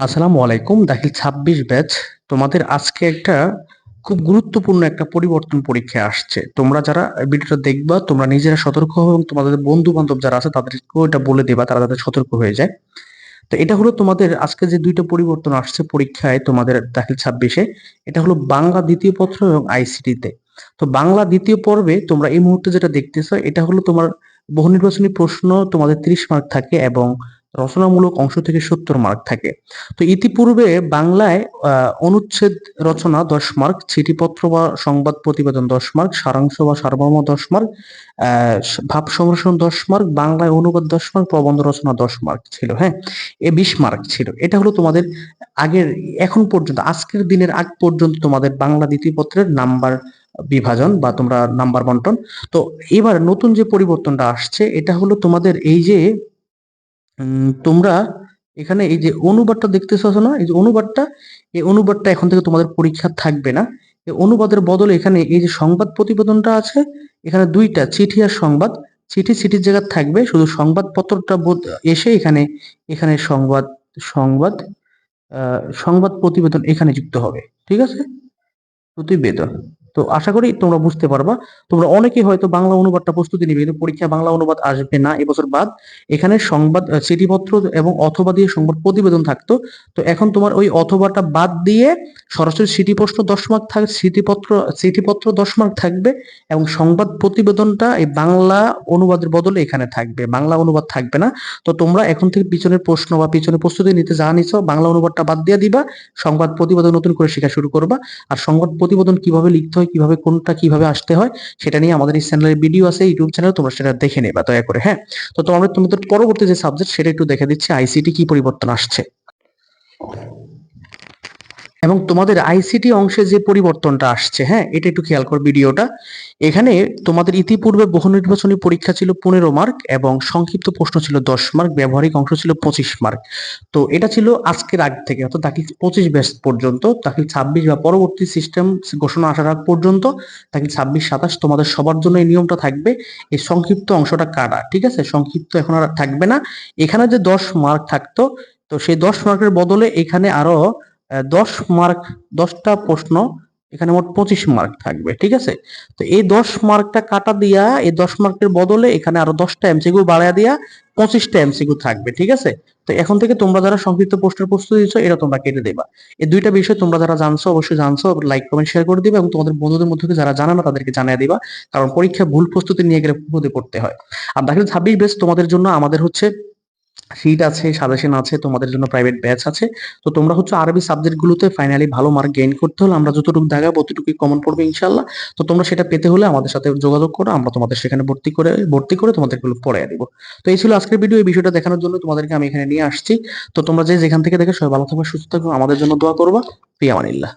আসসালামু আলাইকুম, দাখিল ছাব্বিশ ব্যাচ। তোমাদের আজকে একটা খুব গুরুত্বপূর্ণ একটা পরিবর্তন পরীক্ষা আসছে। তোমরা যারা ভিডিওটা দেখবা, তোমরা নিজেরা সতর্ক হও এবং তোমাদের বন্ধু বান্ধব যারা আছে, তাদেরকেও এটা বলে দেবা, তারা যাতে সতর্ক হয়ে যায়। তো এটা হলো তোমাদের আজকে যে দুইটা পরিবর্তন আসছে পরীক্ষায় তোমাদের দাখিল ছাব্বিশে, এটা হলো বাংলা দ্বিতীয় পত্র এবং আইসিটিতে। তো বাংলা দ্বিতীয় পর্বে তোমরা এই মুহূর্তে যেটা দেখতেছো, এটা হলো তোমার বহু নির্বাচনী প্রশ্ন তোমাদের ত্রিশ মার্ক থাকে এবং রচনামূলক অংশ থেকে সত্তর মার্ক থাকে। তো ইতিপূর্বে বাংলায় অনুচ্ছেদ রচনা দশ মার্ক চিঠিপত্র বা সংবাদ প্রতিবেদন দশ মার্ক সারাংশ বা সারমর্ম দশ মার্ক ভাব সংরক্ষণ দশ মার্ক বাংলায় অনুবাদ দশ মার্ক প্রবন্ধ রচনা দশ মার্ক ছিল হ্যাঁ? এ বিশ মার্ক ছিল। এটা হলো তোমাদের আগের, এখন পর্যন্ত, আজকের দিনের আগ পর্যন্ত তোমাদের বাংলা দ্বিতীয় পত্রের নাম্বার বিভাজন বা তোমরা নাম্বার বন্টন। তো এবার নতুন যে পরিবর্তনটা আসছে, এটা হলো তোমাদের এই যে তোমরা এখানে এই যে অনুবাদটা দেখতেছো না, এই যে অনুবাদটা, এই অনুবাদটা এখন থেকে তোমাদের পরীক্ষা থাকবে না। এই অনুবাদের বদলে এখানে এই যে সংবাদ প্রতিবেদনটা আছে, এখানে দুইটা, চিঠি আর সংবাদ। চিঠি চিঠির জায়গায় থাকবে, শুধু সংবাদপত্রটা এসে এখানে এখানে সংবাদ সংবাদ সংবাদ প্রতিবেদন এখানে যুক্ত হবে। ঠিক আছে? প্রতিবেদন। তো আশা করি তোমরা বুঝতে পারবা। তোমরা অনেকে হয়তো বাংলা অনুবাদটা প্রস্তুতি নিবে, কিন্তু পরীক্ষা বাংলা অনুবাদ আসবে না এবছর বাদ। এখানে সংবাদ চিঠিপত্র এবং অথবা দিয়ে সংবাদ প্রতিবেদন থাকতো। তো এখন তোমার ওই অথবাটা বাদ দিয়ে সরাসরি প্রশ্ন দশ মার্ক থাকবে চিঠিপত্র চিঠিপত্র দশ মার্ক থাকবে এবং সংবাদ প্রতিবেদনটা এই বাংলা অনুবাদের বদলে এখানে থাকবে। বাংলা অনুবাদ থাকবে না। তো তোমরা এখন থেকে পিছনের প্রশ্ন বা পিছনের প্রস্তুতি নিতে যা নিছো, বাংলা অনুবাদটা বাদ দিয়ে দিবা। সংবাদ প্রতিবেদন নতুন করে শেখা শুরু করবা। আর সংবাদ প্রতিবেদন কীভাবে লিখতে কীভাবে কোনটা কীভাবে আসতে হয়, সেটা নিয়ে আমাদের এই চ্যানেলের ভিডিও আছে, ইউটিউব চ্যানেল তোমরা সেটা দেখে নেবে, দয়া করে হ্যাঁ? তো তোমাদের তোমাদের পরবর্তী যে সাবজেক্ট সেটা একটু দেখে দিচ্ছি আইসিটি কি পরিবর্তন আসছে? এবং তোমাদের আইসিটি অংশে যে পরিবর্তনটা আসছে হ্যাঁ এটা একটু খেয়াল কর ভিডিওটা। এখানে তোমাদের ইতিপূর্বে বহু নির্বাচনী পরীক্ষা ছিল পনেরো মার্ক এবং সংক্ষিপ্ত প্রশ্ন ছিল দশ মার্ক, ব্যবহারিক অংশ ছিল পঁচিশ মার্ক। তো এটা ছিল আজকের আগ থেকে, অর্থাৎ দাখিল পঁচিশ ব্যাচ পর্যন্ত দাখিল ছাব্বিশ বা পরবর্তী সিস্টেম ঘোষণা আসার আগ পর্যন্ত দাখিল ছাব্বিশ, সাতাশ তোমাদের সবার জন্য এই নিয়মটা থাকবে। এই সংক্ষিপ্ত অংশটা কাটা ঠিক আছে? সংক্ষিপ্ত এখন আর থাকবে না। এখানে যে দশ মার্ক থাকতো, তো সেই দশ মার্কের বদলে এখানে আরও দশ মার্ক দশটা প্রশ্ন, এখানে মোট পঁচিশ মার্ক থাকবে, ঠিক আছে? তো এই দশ মার্কটা কাটা দিয়া, এই দশ মার্কের বদলে এখানে আরও দশটা এমসিকিউ বাড়ায় দিয়া পঁচিশটা এমসিকিউ থাকবে, ঠিক আছে? তো এখন থেকে তোমরা যারা সংক্ষিপ্ত প্রশ্নের প্রস্তুতি দিচ্ছ এটা তোমরা কেটে দেবা। এই দুইটা বিষয় তোমরা যারা জানছো, অবশ্যই জানছো লাইক কমেন্ট শেয়ার করে দিবা এবং তোমাদের বন্ধুদের মধ্যে যারা জানে না, তাদেরকে জানিয়ে দিবা, কারণ পরীক্ষা ভুল প্রস্তুতি নিয়ে গেলে পড়তে হয়। আর দাখিল ছাব্বিশ বেস তোমাদের জন্য আমাদের হচ্ছে সিট আছে সাজেশন আছে, তোমাদের জন্য প্রাইভেট ব্যাচ আছে। তো তোমরা হচ্ছে আরবি সাবজেক্ট গুলোতে ফাইনালি ভালো মার্ক গেইন করতে হলে আমরা যতটুকু দেখাবো ততটুকুই কমন পড়বে ইনশাল্লাহ তো তোমরা সেটা পেতে হলে আমাদের সাথে যোগাযোগ করো, আমরা তোমাদের সেখানে ভর্তি করে ভর্তি করে তোমাদেরগুলো পড়াই দিব। তো এই ছিল আজকের ভিডিও এই বিষয়টা দেখানোর জন্য তোমাদেরকে আমি এখানে নিয়ে আসছি। তো তোমরা যে যেখান থেকে দেখে সবাই ভালো থাকবে, সুস্থ থাকবে, আমাদের জন্য দোয়া করবা। প্রিয়ামানিল্লাহ